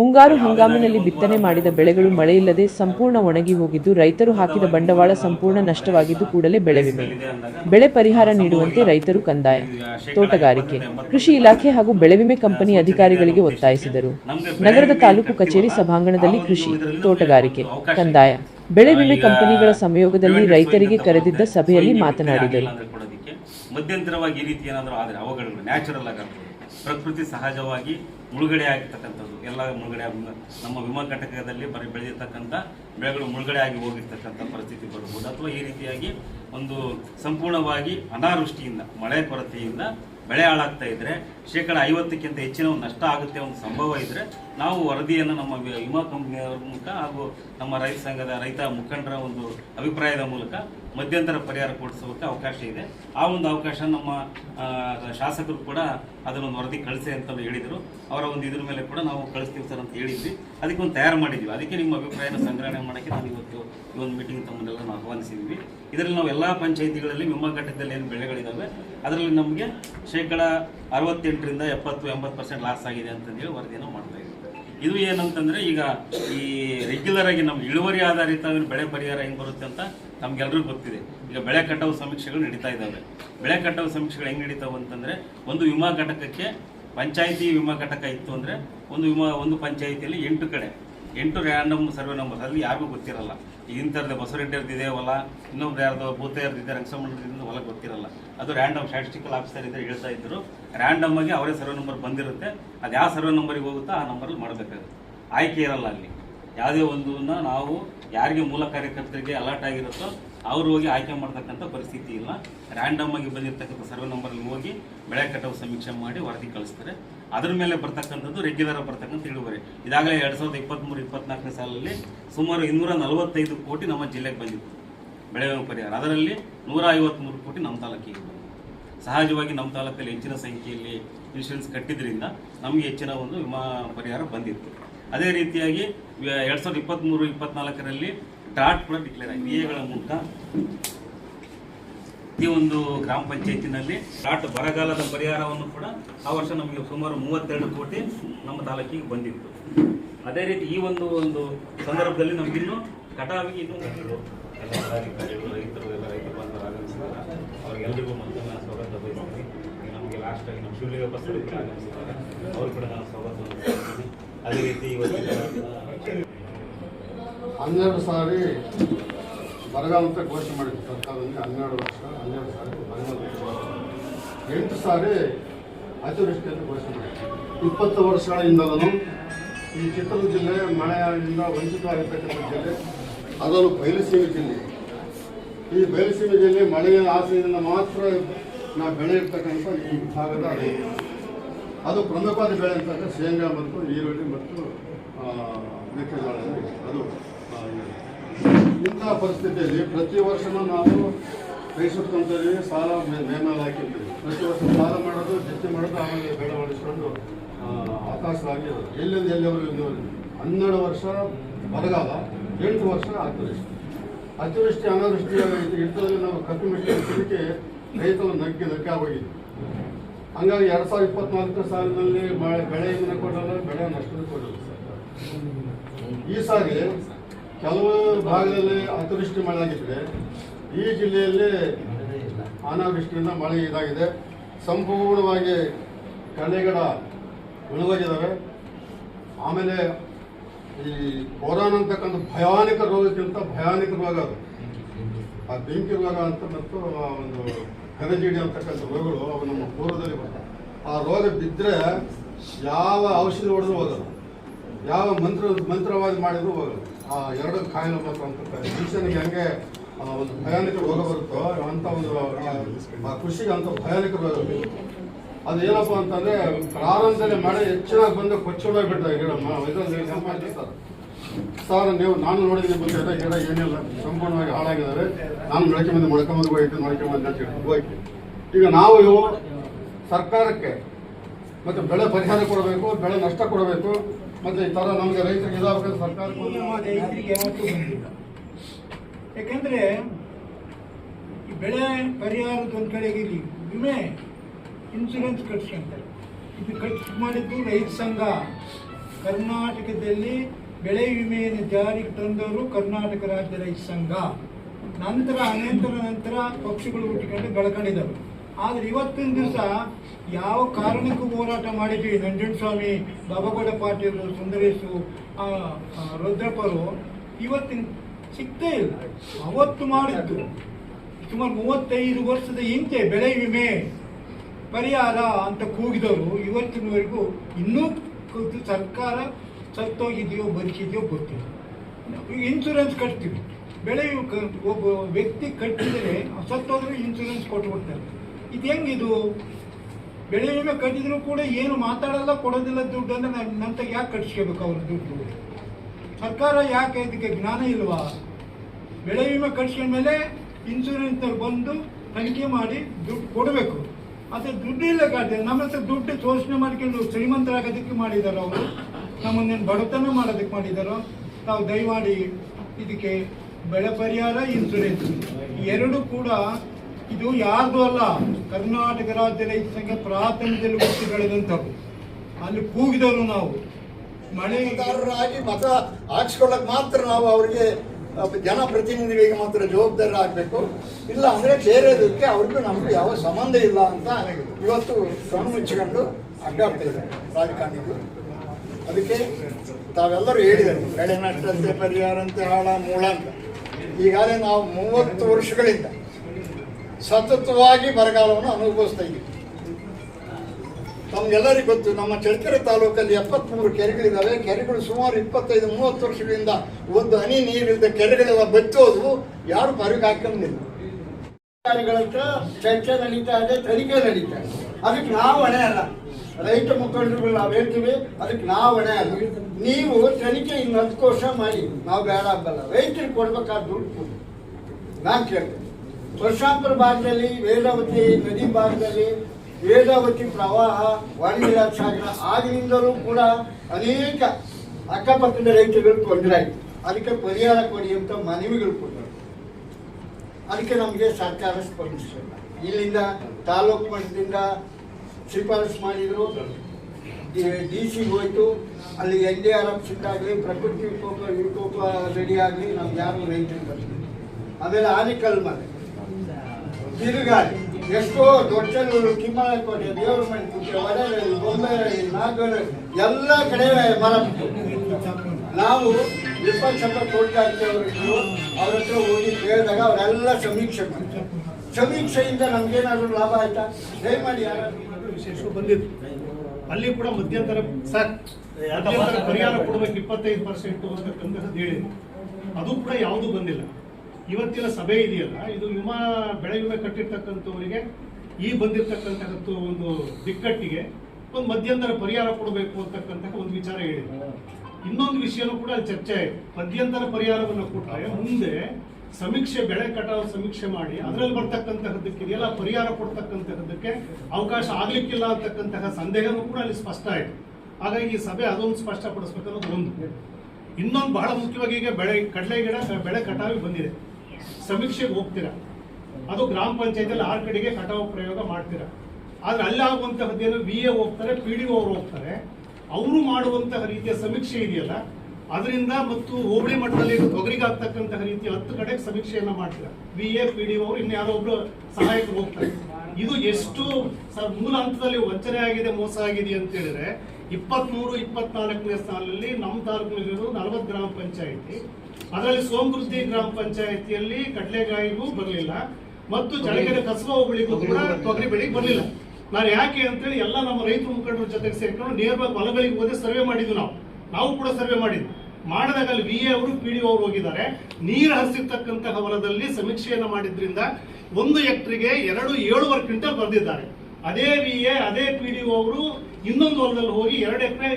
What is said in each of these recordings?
ಮುಂಗಾರು ಹಂಗಾಮಿನಲ್ಲಿ ಬಿತ್ತನೆ ಮಾಡಿದ ಬೆಳೆಗಳು ಮಳೆಯಿಲ್ಲದೆ ಸಂಪೂರ್ಣ ಒಣಗಿ ಹೋಗಿದ್ದು ರೈತರು ಹಾಕಿದ ಬಂಡವಾಳ ಸಂಪೂರ್ಣ ನಷ್ಟವಾಗಿದ್ದು ಕೂಡಲೇ ಬೆಳೆ ವಿಮೆ. ಬೆಳೆ ಪರಿಹಾರ ನೀಡುವಂತೆ ರೈತರು ಕಂದಾಯ ತೋಟಗಾರಿಕೆ ಕೃಷಿ ಇಲಾಖೆ ಹಾಗೂ ಬೆಳೆ ವಿಮೆ ಕಂಪನಿ ಅಧಿಕಾರಿಗಳಿಗೆ ಒತ್ತಾಯಿಸಿದರು. ನಗರದ ತಾಲೂಕು ಕಚೇರಿ ಸಭಾಂಗಣದಲ್ಲಿ ಕೃಷಿ ತೋಟಗಾರಿಕೆ ಕಂದಾಯ. ಬೆಳೆ ವಿಮೆ ಕಂಪನಿಗಳ ಸಂಯೋಗದಲ್ಲಿ ರೈತರಿಗೆ ಕರೆದಿದ್ದ ಸಭೆಯಲ್ಲಿ ಮಾತನಾಡಿದರು. ಮಧ್ಯಂತರವಾಗಿ ಈ ರೀತಿ ಏನಾದರೂ ಆದರೆ ಅವಘಡಗಳು ನ್ಯಾಚುರಲ್ ಆಗಿರ್ತದೆ ಪ್ರಕೃತಿ ಸಹಜವಾಗಿ ಮುಳುಗಡೆ ಆಗಿರ್ತಕ್ಕಂಥದ್ದು. ಎಲ್ಲ ಮುಳುಗಡೆ ನಮ್ಮ ವಿಮಾ ಘಟಕದಲ್ಲಿ ಬರೀ ಬೆಳೆದಿರ್ತಕ್ಕಂಥ ಬೆಳೆಗಳು ಮುಳುಗಡೆ ಆಗಿ ಹೋಗಿರ್ತಕ್ಕಂಥ ಪರಿಸ್ಥಿತಿ ಬರ್ಬೋದು ಅಥವಾ ಈ ರೀತಿಯಾಗಿ ಒಂದು ಸಂಪೂರ್ಣವಾಗಿ ಅನಾವೃಷ್ಟಿಯಿಂದ, ಮಳೆ ಕೊರತೆಯಿಂದ ಬೆಳೆ ಹಾಳಾಗ್ತಾ ಇದ್ರೆ, ಶೇಕಡ ಐವತ್ತಕ್ಕಿಂತ ಹೆಚ್ಚಿನ ಒಂದು ನಷ್ಟ ಆಗುತ್ತೆ ಒಂದು ಸಂಭವ ಇದ್ರೆ, ನಾವು ವರದಿಯನ್ನು ನಮ್ಮ ವಿಮಾ ಕಂಪನಿಯವರ ಮೂಲಕ ಹಾಗೂ ನಮ್ಮ ರೈತ ಸಂಘದ ರೈತ ಮುಖಂಡರ ಒಂದು ಅಭಿಪ್ರಾಯದ ಮೂಲಕ ಮಧ್ಯಂತರ ಪರಿಹಾರ ಕೊಡಿಸೋಕೆ ಅವಕಾಶ ಇದೆ. ಆ ಒಂದು ಅವಕಾಶ ನಮ್ಮ ಶಾಸಕರು ಕೂಡ ಅದನ್ನೊಂದು ವರದಿ ಕಳಿಸಿ ಅಂತ ಹೇಳಿದರು. ಅವರ ಒಂದು ಇದ್ರ ಮೇಲೆ ಕೂಡ ನಾವು ಕಳಿಸ್ತೀವಿ ಸರ್ ಅಂತ ಹೇಳಿದ್ವಿ. ಅದಕ್ಕೆ ಒಂದು ತಯಾರು ಮಾಡಿದ್ವಿ ಅದಕ್ಕೆ ನಿಮ್ಮ ಅಭಿಪ್ರಾಯನ ಸಂಗ್ರಹಣೆ ಮಾಡೋಕ್ಕೆ ನಾನು ಇವತ್ತು ಈ ಒಂದು ಮೀಟಿಂಗ್ ತಮ್ಮನ್ನೆಲ್ಲ ನಾವು ಆಹ್ವಾನಿಸಿದ್ವಿ ಇದರಲ್ಲಿ ನಾವು ಎಲ್ಲ ಪಂಚಾಯಿತಿಗಳಲ್ಲಿ ನಿಮ್ಮ ಘಟ್ಟದಲ್ಲಿ ಏನು ಬೆಳೆಗಳಿದ್ದಾವೆ ಅದರಲ್ಲಿ ನಮಗೆ ಶೇಕಡ ಅರವತ್ತೆಂಟರಿಂದ ಎಪ್ಪತ್ತು, ಎಂಬತ್ತು ಪರ್ಸೆಂಟ್ ಲಾಸ್ ಆಗಿದೆ ಅಂತಂದೇಳಿ ವರದಿಯನ್ನು ಮಾಡ್ತಾ ಇದ್ದೀವಿ ಇದು ಏನಂತಂದ್ರೆ ಈಗ ಈ ರೆಗ್ಯುಲರ್ ಆಗಿ ನಮ್ಮ ಇಳುವರಿ ಆಧಾರಿತ ಬೆಳೆ ಪರಿಹಾರ ಹೆಂಗ್ ಬರುತ್ತೆ ಅಂತ ನಮ್ಗೆಲ್ರಿಗೂ ಗೊತ್ತಿದೆ. ಈಗ ಬೆಳೆ ಕಟಾವು ಸಮೀಕ್ಷೆಗಳು ನಡೀತಾ ಇದ್ದಾವೆ. ಬೆಳೆ ಕಟಾವು ಸಮೀಕ್ಷೆಗಳು ಹೆಂಗ್ ನಡೀತಾವೆ ಅಂತಂದ್ರೆ ಒಂದು ವಿಮಾ ಘಟಕಕ್ಕೆ ಪಂಚಾಯಿತಿ ವಿಮಾ ಘಟಕ ಇತ್ತು ಅಂದ್ರೆ ಒಂದು ವಿಮಾ, ಒಂದು ಪಂಚಾಯಿತಿಯಲ್ಲಿ ಎಂಟು ಕಡೆ, ಎಂಟು ರ್ಯಾಂಡಮ್ ಸರ್ವೆ ನಂಬರ್ ಅಲ್ಲಿ ಯಾರಿಗೂ ಗೊತ್ತಿರಲ್ಲ. ಈಗ ಇಂಥದ್ದು ಬಸವರೆಡ್ಡಿ ಹೊಲ, ಇನ್ನೊಬ್ರು ಯಾರ್ದೋ ಭೂತಯ್ಯರ್ದಿದೆ ರಂಗಸಮಂಡ್ರದಿಂದ ಹೊಲ ಗೊತ್ತಿರಲ್ಲ. ಅದು ರ್ಯಾಂಡಮ್ ಸ್ಟ್ಯಾಟಿಸ್ಟಿಕಲ್ ಆಫೀಸರ್ ಇದ್ದರೆ ಹೇಳ್ತಾ ಇದ್ದರು ರ್ಯಾಂಡಮ್ ಆಗಿ ಅವರೇ ಸರ್ವೆ ನಂಬರ್ ಬಂದಿರುತ್ತೆ. ಅದು ಯಾವ ಸರ್ವೆ ನಂಬರಿಗೆ ಹೋಗುತ್ತೋ ಆ ನಂಬರಲ್ಲಿ ಮಾಡಬೇಕಾಗುತ್ತೆ. ಆಯ್ಕೆ ಇರಲ್ಲ ಅಲ್ಲಿ. ಯಾವುದೇ ಒಂದು ನಾವು ಯಾರಿಗೆ ಮೂಲ ಕಾರ್ಯಕರ್ತರಿಗೆ ಅಲರ್ಟ್ ಆಗಿರುತ್ತೋ ಅವ್ರು ಹೋಗಿ ಆಯ್ಕೆ ಮಾಡ್ತಕ್ಕಂಥ ಪರಿಸ್ಥಿತಿ ಇಲ್ಲ. ರ್ಯಾಂಡಮ್ ಆಗಿ ಬಂದಿರತಕ್ಕಂಥ ಸರ್ವೆ ನಂಬರಲ್ಲಿ ಹೋಗಿ ಬೆಳೆ ಕಟಾವು ಸಮೀಕ್ಷೆ ಮಾಡಿ ವರದಿ ಕಳಿಸ್ತಾರೆ. ಅದ್ರ ಮೇಲೆ ಬರ್ತಕ್ಕಂಥದ್ದು ರೆಗ್ಯುಲರ್ ಬರ್ತಕ್ಕಂಥ ಇಳುವರಿ. ಇದಾಗಲೇ ಎರಡು ಸಾವಿರದ ಇಪ್ಪತ್ತ್ಮೂರು ಇಪ್ಪತ್ನಾಲ್ಕನೇ ಸಾಲಲ್ಲಿ ಸುಮಾರು ಇನ್ನೂರ ನಲವತ್ತೈದು ಕೋಟಿ ನಮ್ಮ ಜಿಲ್ಲೆಗೆ ಬಂದಿತ್ತು. ಬೆಳೆ ಪರಿಹಾರ. ಅದರಲ್ಲಿ ನೂರ ಐವತ್ತ್ಮೂರು ಕೋಟಿ ನಮ್ಮ ತಾಲೂಕಿಗೆ ಬಂದಿತ್ತು. ಸಹಜವಾಗಿ ನಮ್ಮ ತಾಲೂಕಲ್ಲಿ ಹೆಚ್ಚಿನ ಸಂಖ್ಯೆಯಲ್ಲಿ ಇನ್ಶೂರೆನ್ಸ್ ಕಟ್ಟಿದ್ರಿಂದ ನಮಗೆ ಹೆಚ್ಚಿನ ಒಂದು ವಿಮಾ ಪರಿಹಾರ ಬಂದಿತ್ತು. ಅದೇ ರೀತಿಯಾಗಿ ಎರಡು ಸಾವಿರದ ಇಪ್ಪತ್ತ್ಮೂರು ಇಪ್ಪತ್ನಾಲ್ಕರಲ್ಲಿ ಡ್ರಾಟ್ ಕೂಡ ಡಿಕ್ಲೇರ್ ಆಗಿದೆ ಎಗಳ ಮೂಲಕ ಈ ಒಂದು ಗ್ರಾಮ ಪಂಚಾಯತಿನಲ್ಲಿ ಫ್ಲಾಟ್ ಬರಗಾಲದ ಪರಿಹಾರವನ್ನು ಕೂಡ ಆ ವರ್ಷ ನಮಗೆ ಸುಮಾರು ಮೂವತ್ತೆರಡು ಕೋಟಿ ನಮ್ಮ ತಾಲೂಕಿಗೆ ಬಂದಿತ್ತು. ಅದೇ ರೀತಿ ಈ ಒಂದು ಒಂದು ಸಂದರ್ಭದಲ್ಲಿ ನಮಗಿನ್ನು ಕಟಾವಿಗೆ ಇನ್ನೂ ಎಲ್ಲ ಅಧಿಕಾರಿಗಳು ರೈತರು ಎಲ್ಲ ರೈತ ಬಂದರು ಆಗಮಿಸಿದ್ದಾರೆ. ಅವ್ರಿಗೆಲ್ಲರಿಗೂ ಮತ್ತೊಮ್ಮೆ ನಾನು ಸ್ವಾಗತ ಬಯಸ್ತೀನಿ. ನಮಗೆ ಲಾಸ್ಟಾಗಿ ಆಗಿ ನಮ್ಮ ಶಿವಲಿಂಗ ಬಸ್ಸಲ್ಲಿ ಕೂಡ ಆಗಮಿಸಿದ್ದಾರೆ. ಅವರು ಕೂಡ ನಾನು ಸ್ವಾಗತವನ್ನು ಬಯಸ್ತೀನಿ. ಅದೇ ರೀತಿ ಇವತ್ತಿನ ಹನ್ನೆರಡು ಸಾರಿ ಬರಗಾಲ ಅಂತ ಘೋಷಣೆ ಮಾಡಿತ್ತು ಸರ್ಕಾರದಲ್ಲಿ ಹನ್ನೆರಡು ವರ್ಷ, ಹನ್ನೆರಡು ಸಾರಿ ಬರಗಾಲ. ಎಂಟು ಸಾರಿ ಅತಿವೃಷ್ಟಿಯನ್ನು ಅಂತ ಘೋಷಣೆ ಮಾಡಿತ್ತು ಇಪ್ಪತ್ತು ವರ್ಷಗಳಿಂದಲೂ ಈ ಚಿತ್ರದುರ್ಗ ಜಿಲ್ಲೆ ಮಳೆಯಿಂದ ವಂಚಿತವಾಗಿರ್ತಕ್ಕಂಥ ಜಿಲ್ಲೆ ಅದರಲ್ಲೂ ಬಯಲುಸೀಮೆ ಜಿಲ್ಲೆ ಈ ಬಯಲುಸೀಮೆ ಜಿಲ್ಲೆ ಮಳೆಯ ಆಸೆಯಿಂದ ಮಾತ್ರ ನಾವು ಬೆಳೆ ಇರ್ತಕ್ಕಂಥ ಈ ಭಾಗದ ಅದು ಪ್ರಮುಖವಾದ ಬೆಳೆ ಅಂತಂದರೆ ಶೇಂಗಾ ಮತ್ತು ಈರುಳ್ಳಿ ಮತ್ತು ಮೆಕ್ಕೆಜೋಳ. ಅದು ಇಂತಹ ಪರಿಸ್ಥಿತಿಯಲ್ಲಿ ಪ್ರತಿ ವರ್ಷನೂ ನಾವು ಕೈ ಸುಟ್ಕೊಂತೀವಿ ಸಾಲ ಮೇಲೆ ಹಾಕಿರ್ತೀವಿ. ಪ್ರತಿ ವರ್ಷ ಸಾಲ ಮಾಡೋದು, ಜಪ್ತಿ ಮಾಡೋದು ಆಮೇಲೆ ಬೆಳೆ ಮಾಡಿಸ್ಕೊಂಡು ಆಕಾಶವಾಗಿರೋದು ಎಲ್ಲಿಂದ ಎಲ್ಲಿವರೆಗೂ ಹನ್ನೆರಡು ವರ್ಷ ಬರಗಾಲ, ಎಂಟು ವರ್ಷ ಅತಿವೃಷ್ಟಿ. ಅತಿವೃಷ್ಟಿ ಅನಾವೃಷ್ಟಿ ಇರ್ತದಲ್ಲಿ ನಾವು ಕಪ್ಪಿ ಮಿಟ್ಟಿದ್ದಕ್ಕೆ ರೈತರು ನಗ್ಗೆ ನಗ್ಗಾಗೋಗಿದ್ವಿ ಹಂಗಾಗಿ ಎರಡು ಸಾವಿರದ ಇಪ್ಪತ್ನಾಲ್ಕು ಸಾಲಿನಲ್ಲಿ ಮಳೆ ಬೆಳೆಯನ್ನು ಕೊಡಲ್ಲ, ಬೆಳೆ ನಷ್ಟದ ಕೊಡಲ್ಲ. ಈ ಸಾರಿ ಕೆಲವು ಭಾಗದಲ್ಲಿ ಅತಿವೃಷ್ಟಿ ಮಳೆ ಆಗಿದ್ರೆ ಈ ಜಿಲ್ಲೆಯಲ್ಲಿ ಅನಾವೃಷ್ಟಿಯಿಂದ ಮಳೆ ಇದಾಗಿದೆ. ಸಂಪೂರ್ಣವಾಗಿ ಕಳೆಗಡ ಉಳುವಾಗಿದ್ದಾವೆ ಆಮೇಲೆ ಈ ಕೊರೋನಾ ಅಂತಕ್ಕಂಥ ಭಯಾನಕ ರೋಗಕ್ಕಿಂತ ಭಯಾನಕ ರೋಗ ಅದು. ಆ ಬೆಂಕಿ ರೋಗ ಅಂತ ಮತ್ತು ಆ ಒಂದು ಕರಜಿಡಿ ಅಂತಕ್ಕಂಥ ರೋಗಗಳು ಅವು ನಮ್ಮ ಪೂರ್ವದಲ್ಲಿ ಬರ್ತವೆ ಆ ರೋಗ ಬಿದ್ದರೆ ಯಾವ ಔಷಧಿ ಹೊಡೆದ್ರು ಹೋಗೋದು ಯಾವ ಮಂತ್ರ ಮಂತ್ರವಾಗಿ ಮಾಡಿದ್ರು ಆ ಎರಡು ಕಾಯಿಲೆ ಅಂತ ಮನುಷ್ಯನಿಗೆ ಹೆಂಗೆ ಒಂದು ಭಯಾನಕ ರೋಗ ಬರುತ್ತೋ ಅಂತ ಒಂದು ಕೃಷಿಗೆ ಅಂತ ಭಯಾನಕ ರೋಗ. ಅದು ಏನಪ್ಪ ಅಂತಂದ್ರೆ, ಪ್ರಾರಂಭದಲ್ಲಿ ಮಳೆ ಹೆಚ್ಚಿನಾಗಿ ಬಂದು ಕೊಚ್ಚೋಡಾಗ್ಬಿಟ್ರೆ ಗಿಡ ಮಾಡ್ತಿರ್ತಾರೆ. ಸರ್ ನೀವು, ನಾನು ನೋಡಿದ್ದೀನಿ ಬಂದ ಗಿಡ ಏನಿಲ್ಲ, ಸಂಪೂರ್ಣವಾಗಿ ಹಾಳಾಗಿದ್ದಾರೆ ನಾನು ಮೊಳಕೆ ಮಂದಿ ಮೊಳಕೆ ಮಂದಿ ಹೋಯ್ತು, ಮೊಳಕೆ ಮಂದಿ ಅಂತ ಹೋಯ್ತು ಈಗ ನಾವು ಸರ್ಕಾರಕ್ಕೆ ಮತ್ತೆ ಬೆಳೆ ಪರಿಹಾರ ಕೊಡಬೇಕು, ಬೆಳೆ ನಷ್ಟ ಕೊಡಬೇಕು ಮತ್ತೆ ಈ ತರ ನಮಗೆ ರೈತರಿಗೆ ಇದಾಗಬೇಕು ಸರ್ಕಾರ ರೈತರಿಗೆ ಯಾವತ್ತೂ ಬಂದಿಲ್ಲ. ಯಾಕಂದ್ರೆ ಈ ಬೆಳೆ ಪರಿಹಾರದ ಒಂದ್ ಕಡೆಗೆ ಇಲ್ಲಿ ವಿಮೆ ಇನ್ಶೂರೆನ್ಸ್ ಕಟ್ಸ್ಕೊಂತಾರೆ ಇದು ಕಟ್ ಮಾಡಿದ್ದು ರೈತ ಸಂಘ. ಕರ್ನಾಟಕದಲ್ಲಿ ಬೆಳೆ ವಿಮೆಯನ್ನು ಜಾರಿಗೆ ತಂದವರು ಕರ್ನಾಟಕ ರಾಜ್ಯ ರೈತ ಸಂಘ. ನಂತರ ಅನಂತರ ನಂತರ ಪಕ್ಷಗಳು ಹುಟ್ಟಿಕೊಂಡು ಬೆಳ್ಕೊಂಡಿದ್ದವು. ಆದ್ರೆ ಇವತ್ತಿನ ದಿವಸ ಯಾವ ಕಾರಣಕ್ಕೂ ಹೋರಾಟ ಮಾಡಿದ್ವಿ ನಂಜನಸ್ವಾಮಿ ಬಾಬಾಗೌಡ ಪಾಟೀಲ್, ಸುಂದರೇಶು ರುದ್ರಪ್ಪರು. ಇವತ್ತಿನ ಸಿಗ್ತೇ ಇಲ್ಲ. ಅವತ್ತು ಮಾಡಿದ್ದು ಸುಮಾರು ಮೂವತ್ತೈದು ವರ್ಷದ ಹಿಂದೆ ಬೆಳೆ ವಿಮೆ ಪರಿಹಾರ ಅಂತ ಕೂಗಿದವರು. ಇವತ್ತಿನವರೆಗೂ ಇನ್ನೂ ಕೂತು ಸರ್ಕಾರ ಸತ್ತೋಗಿದೆಯೋ ಬದುಕಿದೆಯೋ ಗೊತ್ತಿಲ್ಲ. ಇನ್ಶೂರೆನ್ಸ್ ಕಟ್ತೀವಿ. ಬೆಳೆ ಒಬ್ಬ ವ್ಯಕ್ತಿ ಕಟ್ಟಿದರೆ ಸತ್ತೋದ್ರೆ ಇನ್ಸೂರೆನ್ಸ್ ಕೊಟ್ಬಿಡ್ತಾರೆ ಇದು ಹೆಂಗಿದು? ಬೆಳೆ ವಿಮೆ ಕಟ್ಟಿದ್ರು ಕೂಡ ಏನು ಮಾತಾಡಲ್ಲ, ಕೊಡೋದಿಲ್ಲ ದುಡ್ಡು ಅಂದ್ರೆ ನನ್ನ ಯಾಕೆ ಕಟ್ಸ್ಕೋಬೇಕು ಅವ್ರ ದುಡ್ಡು? ಸರ್ಕಾರ ಯಾಕೆ ಇದಕ್ಕೆ ಜ್ಞಾನ ಇಲ್ವಾ? ಬೆಳೆ ವಿಮೆ ಕಟ್ಸ್ಕೊಂಡ್ಮೇಲೆ ಇನ್ಸೂರೆನ್ಸ್ನವ್ರು ಬಂದು ತನಿಖೆ ಮಾಡಿ ದುಡ್ಡು ಕೊಡಬೇಕು. ಆದರೆ ದುಡ್ಡು ಇಲ್ಲ ಗಾಡಿ ನಮ್ಮ ಹತ್ರ ದುಡ್ಡು ಶೋಷಣೆ ಮಾಡ್ಕೊಂಡು ಶ್ರೀಮಂತರಾಗೋದಕ್ಕೆ ಮಾಡಿದಾರೋ ಅವರು. ನಮ್ಮನ್ನೇನು ಬಡತನ ಮಾಡೋದಕ್ಕೆ ಮಾಡಿದಾರೋ? ತಾವು ದಯಮಾಡಿ ಇದಕ್ಕೆ ಬೆಳೆ ಪರಿಹಾರ ಇನ್ಸೂರೆನ್ಸ್ ಎರಡು ಕೂಡ ಇದು ಯಾರ್ದು ಅಲ್ಲ, ಕರ್ನಾಟಕ ರಾಜ್ಯ ರೈತ ಸಂಘ ಪ್ರಾಥಮಿಕದಲ್ಲಿ ಹುಟ್ಟಿ ಬೆಳೆದಂಥವು ಅಲ್ಲಿ ಕೂಗಿದವರು ನಾವು. ಮಳೆಗಾರರಾಗಿ ಮತ ಹಾಕ್ಸ್ಕೊಳ್ಳಕ್ ಮಾತ್ರ ನಾವು ಅವರಿಗೆ ಜನಪ್ರತಿನಿಧಿಗಳಿಗೆ ಮಾತ್ರ ಜವಾಬ್ದಾರಿ ಆಗಬೇಕು. ಇಲ್ಲ ಅಂದ್ರೆ ಬೇರೆದಕ್ಕೆ ಅವ್ರಿಗೂ ನಮ್ಗೆ ಯಾವ ಸಂಬಂಧ ಇಲ್ಲ ಅಂತ ಇವತ್ತು ಕಣ್ಣು ಮುಚ್ಚಿಕೊಂಡು ಅಡ್ಡಾಡ್ತಾ ರಾಜಕಾರಣಿಗಳು. ಅದಕ್ಕೆ ತಾವೆಲ್ಲರೂ ಹೇಳಿದರು ಬೆಳೆ ನಷ್ಟಂತೆ ಪರಿಹಾರಂತೆ ಹಾಳ, ಮೂಳ ಅಂತ. ಈಗಾಗಲೇ ನಾವು ಮೂವತ್ತು ವರ್ಷಗಳಿಂದ ಸತತವಾಗಿ ಬರಗಾಲವನ್ನು ಅನುಭವಿಸ್ತಾ ಇದ್ದೀವಿ. ನಮ್ಗೆಲ್ಲರಿಗೂ ಗೊತ್ತು, ನಮ್ಮ ಚಳ್ಳಕೆರೆ ತಾಲೂಕಲ್ಲಿ ಎಪ್ಪತ್ಮೂರು ಕೆರೆಗಳಿದ್ದಾವೆ ಕೆರೆಗಳು ಸುಮಾರು ಇಪ್ಪತ್ತೈದು, ಮೂವತ್ತು ವರ್ಷಗಳಿಂದ ಒಂದು ಹನಿ ನೀರಿಲ್ಲದ ಕೆರೆಗಳೆಲ್ಲ ಬಚ್ಚೋದು ಯಾರು ಬರಿಗೆ ಹತ್ರ ಚರ್ಚೆ ನಡೀತಾ ಇದೆ, ತನಿಖೆ ನಡೀತಾ ಅದಕ್ಕೆ ನಾವು ಹಣೆ ಅಲ್ಲ. ರೈತ ಮುಖಂಡರುಗಳು ನಾವು ಹೇಳ್ತೀವಿ, ಅದಕ್ಕೆ ನಾವು ಹಣೆ ಅಲ್ಲ. ನೀವು ತನಿಖೆ ಇನ್ನು ಹತ್ತು ಮಾಡಿ, ನಾವು ಬೇಡ ಹಬ್ಬಲ್ಲ ರೈತರಿಗೆ ಕೊಡ್ಬೇಕಾದ ದುಡ್ಡು ನಾನು ಕೇಳ್ತೇನೆ. ವರ್ಷಾಂತರ ಭಾಗದಲ್ಲಿ ವೇದಾವತಿ ನದಿ ಭಾಗದಲ್ಲಿ ವೇದಾವತಿ ಪ್ರವಾಹ ವಾಣಿಜ್ಯ ಸಾಗರ ಆಗಿನಿಂದಲೂ ಕೂಡ ಅನೇಕ ಅಕ್ಕಪಕ್ಕದ ರೈತರುಗಳು ತೊಂದರೆ ಆಯಿತು ಅದಕ್ಕೆ ಪರಿಹಾರ ಕೊಡಿ ಅಂತ ಮನವಿಗಳು ಕೊಟ್ಟರು. ಅದಕ್ಕೆ ನಮಗೆ ಸರ್ಕಾರ ಸ್ಪಂದಿಸಿಲ್ಲ. ಇಲ್ಲಿಂದ ತಾಲೂಕು ಮಟ್ಟದಿಂದ ಶಿಫಾರಸು ಮಾಡಿದ್ರು. ಡಿ ಸಿ ಹೋಯ್ತು. ಅಲ್ಲಿ ಎನ್ ಡಿ ಆರ್ ಎಫ್ ಸಿಕ್ಕಾಗಲಿ ಪ್ರಕೃತಿ ವಿಕೋಪ ವಿಕೋಪ ರೆಡಿ ಆಗಲಿ, ನಮ್ಗೆ ಯಾರು ರೈತರು ಬರ್ತೀವಿ ಆಮೇಲೆ ಆನಿಕಲ್ ಮನೆ ತಿರುಗಾಡಿ. ಎಷ್ಟೋ ಕಿಮ್ಮಾಳ ಕಿಮ್ಮಳಕೋಟೆ ದೇವರ ಮನೆ ಕುಟ್ಟೆ ಮನೆಯಲ್ಲಿ ಬೊಂಬೆಯಲ್ಲಿ ನಾಗರ ಎಲ್ಲ ಕಡೆ ಮರ. ನಾವು ವಿಪಕ್ಷ ತೋಟಗಾರಿಕೆ ಅವರಿದ್ರು ಅವ್ರ ಹತ್ರ ಹೋಗಿ ಕೇಳಿದಾಗ ಅವರೆಲ್ಲ ಸಮೀಕ್ಷೆ ಮಾಡಿದ್ರು ಸಮೀಕ್ಷೆಯಿಂದ ನಮ್ಗೇನಾದ್ರೂ ಲಾಭ ಆಯ್ತಾ? ದಯಮಾಡಿ ಯಾರಾದ್ರೂ ವಿಶೇಷ ಬಂದಿತ್ತು ಅಲ್ಲಿ ಕೂಡ ಮಧ್ಯಂತರ ಸರ್ ಪರಿಹಾರ ಕೊಡಬೇಕು ಇಪ್ಪತ್ತೈದು ಪರ್ಸೆಂಟ್ ಅಂತಕ್ಕಂಥದ್ದು ಹೇಳಿದ್ರು ಅದು ಕೂಡ ಯಾವುದು ಬಂದಿಲ್ಲ. ಇವತ್ತಿನ ಸಭೆ ಇದೆಯಲ್ಲ, ಇದು ವಿಮಾ ಬೆಳೆ ವಿಮೆ ಕಟ್ಟಿರ್ತಕ್ಕಂಥವರಿಗೆ ಈ ಬಂದಿರತಕ್ಕಂಥ ಒಂದು ಬಿಕ್ಕಟ್ಟಿಗೆ ಒಂದು ಮಧ್ಯಂತರ ಪರಿಹಾರ ಕೊಡಬೇಕು ಅಂತಕ್ಕಂಥ ಒಂದು ವಿಚಾರ ಹೇಳಿದ್ರು. ಇನ್ನೊಂದು ವಿಷಯನೂ ಕೂಡ ಅಲ್ಲಿ ಚರ್ಚೆ ಆಯಿತು. ಮಧ್ಯಂತರ ಪರಿಹಾರವನ್ನು ಕೊಟ್ಟರೆ ಮುಂದೆ ಸಮೀಕ್ಷೆ, ಬೆಳೆ ಕಟಾವು ಸಮೀಕ್ಷೆ ಮಾಡಿ ಅದರಲ್ಲಿ ಬರ್ತಕ್ಕಂತಹದ್ದಕ್ಕೆ ಇದೆಲ್ಲ ಪರಿಹಾರ ಕೊಡ್ತಕ್ಕಂತಹದ್ದಕ್ಕೆ ಅವಕಾಶ ಆಗ್ಲಿಕ್ಕಿಲ್ಲ ಅಂತಕ್ಕಂತಹ ಸಂದೇಹನೂ ಕೂಡ ಅಲ್ಲಿ ಸ್ಪಷ್ಟ ಆಯಿತು. ಹಾಗಾಗಿ ಈ ಸಭೆ ಅದೊಂದು ಸ್ಪಷ್ಟಪಡಿಸ್ಬೇಕನ್ನೋದು ಒಂದು. ಇನ್ನೊಂದು ಬಹಳ ಮುಖ್ಯವಾಗಿ ಈಗ ಬೆಳೆ, ಕಡಲೆ ಗಿಡ, ಬೆಳೆ ಕಟಾವಿಗೆ ಬಂದಿದೆ. ಸಮೀಕ್ಷೆಗೆ ಹೋಗ್ತೀರಾ. ಅದು ಗ್ರಾಮ ಪಂಚಾಯತಿಯಲ್ಲಿ ಆರು ಕಡೆಗೆ ಕಟಾವು ಪ್ರಯೋಗ ಮಾಡ್ತೀರಾ. ಆದ್ರೆ ಅಲ್ಲಿ ಆಗುವಂತಹದ್ದೇನು ವಿ ಎ ಹೋಗ್ತಾರೆ ಪಿ ಡಿ ಅವರು ಹೋಗ್ತಾರೆ. ಅವರು ಮಾಡುವಂತಹ ರೀತಿಯ ಸಮೀಕ್ಷೆ ಇದೆಯಲ್ಲ, ಅದರಿಂದ ಮತ್ತು ಹೋಬಳಿ ಮಟ್ಟದಲ್ಲಿ ತೊಗರಿಗೆ ಆಗ್ತಕ್ಕಂತಹ ರೀತಿಯ ಹತ್ತು ಕಡೆ ಸಮೀಕ್ಷೆಯನ್ನ ಮಾಡ್ತೀರಾ. ವಿ ಎ ಪಿ ಡಿ ಅವರು, ಇನ್ನು ಯಾರೋ ಒಬ್ರು ಸಹಾಯಕರು ಹೋಗ್ತಾರೆ. ಇದು ಎಷ್ಟು ಸರ್ ಮೂಲ ಹಂತದಲ್ಲಿ ವಂಚನೆ ಆಗಿದೆ ಮೋಸ ಆಗಿದೆ ಅಂತ ಹೇಳಿದ್ರೆ ಇಪ್ಪತ್ಮೂರು ಇಪ್ಪತ್ನಾಲ್ಕನೇ ಸಾಲಲ್ಲಿ ನಮ್ಮ ತಾಲೂಕಿನಲ್ಲಿರೋ ನಲವತ್ತು ಗ್ರಾಮ ಪಂಚಾಯಿತಿ. ಅದರಲ್ಲಿ ಸೋಮವೃದ್ಧಿ ಗ್ರಾಮ ಪಂಚಾಯಿತಿಯಲ್ಲಿ ಕಡಲೆಗಾಯಿಗೂ ಬರಲಿಲ್ಲ ಮತ್ತು ಜಳಗೆರೆ ಕಸಬಾ ಹೋಬಳಿಗೂ ಕೂಡ ತೊಗರಿ ಬೆಳೆಗೆ ಬರಲಿಲ್ಲ. ನಾನು ಯಾಕೆ ಅಂತೇಳಿ ಎಲ್ಲ ನಮ್ಮ ರೈತ ಮುಖಂಡರ ಜೊತೆಗೆ ಸೇರ್ಕೊಂಡು ನೇರವಾಗಿ ಹೊಲಗಳಿಗೆ ಹೋದ್ರೆ ಸರ್ವೆ ಮಾಡಿದ್ವಿ ನಾವು. ನಾವು ಕೂಡ ಸರ್ವೆ ಮಾಡಿದ್ವಿ. ಮಾಡಿದಾಗ ಅಲ್ಲಿ ವಿ ಎ ಅವರು ಪಿ ಡಿ ಅವರು ಹೋಗಿದ್ದಾರೆ. ನೀರು ಹರಿಸಿರ್ತಕ್ಕಂತಹ ಹೊಲದಲ್ಲಿ ಸಮೀಕ್ಷೆಯನ್ನು ಮಾಡಿದ್ರಿಂದ ಒಂದು ಎಕ್ಟ್ರಿಗೆ ಎರಡು ಏಳುವರೆ ಕ್ವಿಂಟಲ್ ಬರೆದಿದ್ದಾರೆ. ಅದೇ ವಿ ಎ ಅದೇ ಪಿ ಡಿ ಅವರು ಇನ್ನೊಂದು ಹೊಲದಲ್ಲಿ ಹೋಗಿ ಎರಡು ಎಕರೆ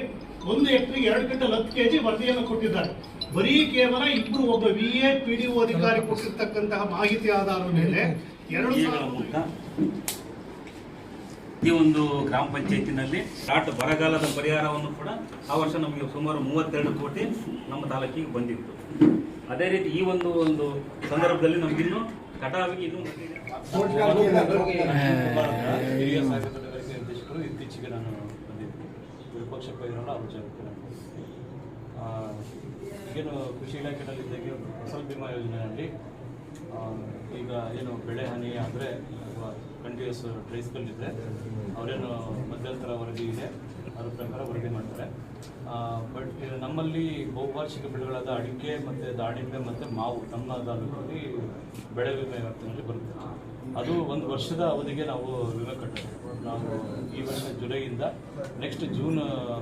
ಒಂದು ಎಕ್ರೆಗೆ ಎರಡು ಕ್ವಿಂಟಲ್ ಹತ್ತು ಕೆಜಿ ವರದಿಯನ್ನು ಕೊಟ್ಟಿದ್ದಾರೆ. ಬರೀ ಕೇವಲ ಇಬ್ರು ಒಬ್ಬ ವಿ ಎ ಪಿ ಡಿ ಅಧಿಕಾರಿ ಕೊಟ್ಟಿರ್ತಕ್ಕಂತಹ ಮಾಹಿತಿ ಆಧಾರದ ಮೇಲೆ ಎರಡು ಈ ಒಂದು ಗ್ರಾಮ ಪಂಚಾಯತಿನಲ್ಲಿ ಡಾಟ್ ಬರಗಾಲದ ಪರಿಹಾರವನ್ನು ಕೂಡ ಆ ವರ್ಷ ನಮಗೆ ಸುಮಾರು ಮೂವತ್ತೆರಡು ಕೋಟಿ ನಮ್ಮ ತಾಲೂಕಿಗೆ ಬಂದಿತ್ತು. ಅದೇ ರೀತಿ ಈ ಒಂದು ಒಂದು ಸಂದರ್ಭದಲ್ಲಿ ನಮಗಿನ್ನು ಕಟಾವಿಗೆ ಇನ್ನೂ ನಿರ್ದೇಶಕರು ಇತ್ತೀಚೆಗೆ ನಾನು ಬಂದಿದ್ದೆ ವಿಪಕ್ಷ ಪೈರಲ್ಲ ಅವ್ರ ಆ, ಈಗೇನು ಕೃಷಿ ಇಲಾಖೆಯಲ್ಲಿ ಫಸಲ್ ಬಿಮಾ ಯೋಜನೆಯಲ್ಲಿ ಈಗ ಏನು ಬೆಳೆ ಹಾನಿ ಆದರೆ ಕಂಟಿನ್ಯೂಸ್ ಟ್ರೇಸ್ಬಲ್ ಇದೆ ಅವರೇನು ಮಧ್ಯಂತರ ವರದಿ ಇದೆ, ಅದ್ರ ಪ್ರಕಾರ ವರದಿ ಮಾಡ್ತಾರೆ. ಬಟ್ ನಮ್ಮಲ್ಲಿ ಬಹುವಾರ್ಷಿಕ ಬೆಳೆಗಳಾದ ಅಡಿಕೆ ಮತ್ತು ದಾಳಿಂಬೆ ಮತ್ತು ಮಾವು ನಮ್ಮ ತಾಲೂಕಲ್ಲಿ ಬೆಳೆ ವಿಮೆ ವ್ಯಾಪ್ತಿನಲ್ಲಿ ಬರುತ್ತೆ. ಅದು ಒಂದು ವರ್ಷದ ಅವಧಿಗೆ ನಾವು ವಿಮೆ ಕಟ್ಟಬೇಕು. ನಾವು ಈ ವರ್ಷ ಜುಲೈಯಿಂದ ನೆಕ್ಸ್ಟ್ ಜೂನ್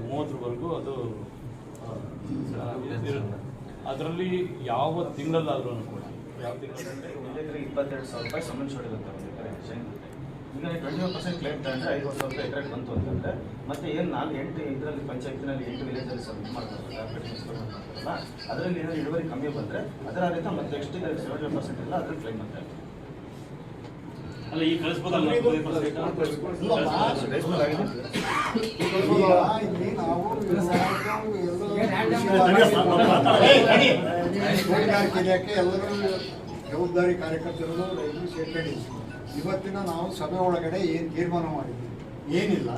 ಮೂವತ್ತರವರೆಗೂ ಅದು ಅದರಲ್ಲಿ ಯಾವ ತಿಂಗಳಲ್ಲಾದ್ರೂ ಕೂಡ ಒಂದು ಇಪ್ಪತ್ತೆರಡು ಸಾವಿರ ರೂಪಾಯಿ ಸಮನ್ಸ್ ಹೊಡಿರುತ್ತೆ ಒಂದು ಎಕರೆ ಶೇಂಗಾ ಈಗ ಟ್ವೆಂಟಿ ಒನ್ ಪರ್ಸೆಂಟ್ ಕ್ಲೇಮ್ ತಗೊಂಡ್ರೆ ಐವತ್ತು ಸಾವಿರ ರೂಪಾಯಿ ಎಕರೆಗೆ ಬಂತು ಅಂತಂದರೆ ಮತ್ತೆ ಏನು ನಾಲ್ಕು ಎಂಟು ಇದರಲ್ಲಿ ಪಂಚಾಯತಿನಲ್ಲಿ ಎಂಟು ವಿಲೇಜಲ್ಲಿ ಸಬ್ಮಿಟ್ ಮಾಡ್ತಾರೆ ಮಾಡ್ತಾರಲ್ಲ ಅದರಲ್ಲಿ ಏನಾದ್ರು ಇಳುವರಿ ಕಮ್ಮಿ ಬಂದರೆ ಅದರ ಮತ್ತೆ ನೆಕ್ಸ್ಟ್ ಸೆವೆಂಟಿ ಪರ್ಸೆಂಟ್ ಇಲ್ಲ ಅದ್ರಲ್ಲಿ ಕ್ಲೈಮ್ ಅಂತ ಅಲ್ಲ ಈ ಕಳಿಸ್ಬೋದಲ್ಲ ಇಲ್ಲಿ ನಾವು ತೋಟಗಾರಿಕೆ ಇಲಾಖೆ ಎಲ್ಲರೂ ಜವಾಬ್ದಾರಿ ಕಾರ್ಯಕರ್ತರು ರೈತರು ಸೇರ್ಕೊಂಡಿದ್ವಿ ಇವತ್ತಿನ ನಾವು ಸಭೆ ಒಳಗಡೆ ಏನು ತೀರ್ಮಾನ ಮಾಡಿದ್ವಿ? ಏನಿಲ್ಲ.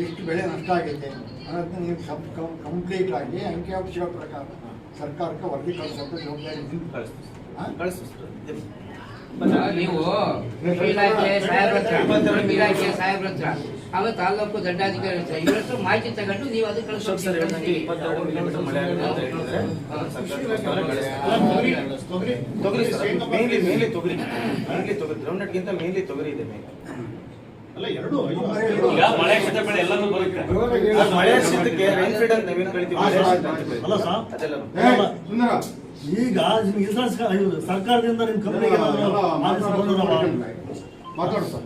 ಎಷ್ಟು ಬೆಳೆ ನಷ್ಟ ಆಗೈತೆ ಅನ್ನೋದನ್ನ ನೀವು ಸಬ್ ಕಂಪ್ಲೀಟ್ ಆಗಿ ಅಂಕಿಅಂಶಗಳ ಪ್ರಕಾರ ಸರ್ಕಾರಕ್ಕೆ ವರದಿ ಕಳಿಸೋದು ಜವಾಬ್ದಾರಿ ನಿಮ್ಗೆ ಕಳಿಸ್ತೀವಿ ನೀವು ಇಲಾಖೆ ಸಾಹೇಬ್ರ ಹತ್ರ ಇಲಾಖೆ ಸಾಹೇಬ್ರ ಹತ್ರ. ಆಮೇಲೆ ತಾಲೂಕು ದಂಡಾಧಿಕಾರಿ ಹತ್ರ ಮಾಹಿತಿ ತಗೊಂಡು ನೀವು ಅದಕ್ಕೆ ಮೇನ್ಲಿ ಮೇನ್ಲಿ ತೊಗರಿ. ಮೇನ್ಲಿ ತೊಗರಿ. ಮೇನ್ಲಿ ತೊಗರಿ ಇದೆ ಅಲ್ಲ ಎರಡು ಈಗ ಮಳೆ ಶೀತ ಬೆಳೆ ಎಲ್ಲನೂ ಬರುತ್ತೆ. ಅದು ಮಳೆ ಶೀತಕ್ಕೆ ರೈನ್ ಫೀಡ್ ಅಂತ ನಾವೇನು ಕರಿತೀವಿ ಮಳೆ ಶೀತ ಅಂತ ಕರಿತೀವಿ. ಅಲ್ಲ ಸರ್. ಅದೆಲ್ಲ ಸುಂದರ, ಈಗ ನಿಮ್ಗೆ ಇನ್ಸೂರೆನ್ಸ್ ಸರ್ಕಾರದಿಂದ ನಿಮ್ಮ ಕಂಪ್ನಿಗೆ ಮಾತಾಡ್ತಾರೆ ಮಾತಾಡು ಸರ್.